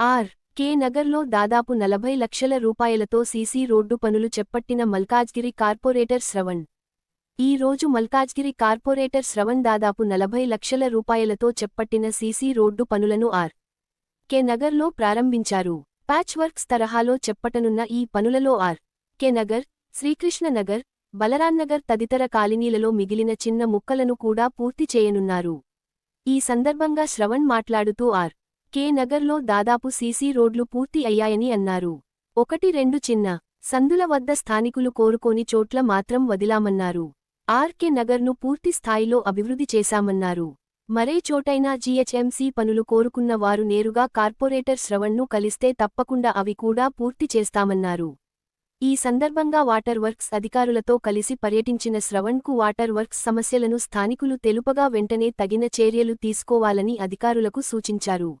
Are. కే. నగర్లో దాదాపు నలభై లక్షల రూపాయలతో సీసీ రోడ్డు పనులు చేపట్టిన మల్కాజ్గిరి కార్పొరేటర్ శ్రవణ్. ఈ రోజు మల్కాజ్గిరి కార్పొరేటర్ శ్రవణ్ దాదాపు నలభై లక్షల రూపాయలతో చేపట్టిన సీసీ రోడ్డు పనులను ఆర్. కె. నగర్లో ప్రారంభించారు. ప్యాచ్ వర్క్స్ తరహాలో చెప్పటనున్న ఈ పనులలో ఆర్. కె. నగర్ శ్రీకృష్ణ నగర్ బలరాన్నగర్ తదితర కాలనీలలో మిగిలిన చిన్న ముక్కలను కూడా పూర్తి చేయనున్నారు. ఈ సందర్భంగా శ్రవణ్ మాట్లాడుతూ ఆర్. కే నగర్లో దాదాపు సీసీ రోడ్లు పూర్తి అయ్యాయని అన్నారు. ఒకటి రెండు చిన్న సందుల వద్ద స్థానికులు కోరుకోని చోట్ల మాత్రం వదిలామన్నారు. ఆర్కే నగర్ను పూర్తి స్థాయిలో అభివృద్ధి చేశామన్నారు. మరే చోటైనా జీహెచ్ఎంసీ పనులు కోరుకున్న వారు నేరుగా కార్పొరేటర్ శ్రవణ్ను కలిస్తే తప్పకుండా అవి కూడా పూర్తి చేస్తామన్నారు. ఈ సందర్భంగా వాటర్ వర్క్స్ అధికారులతో కలిసి పర్యటించిన శ్రవణ్కు వాటర్ వర్క్స్ సమస్యలను స్థానికులు తెలుపగా వెంటనే తగిన చర్యలు తీసుకోవాలని అధికారులకు సూచించారు.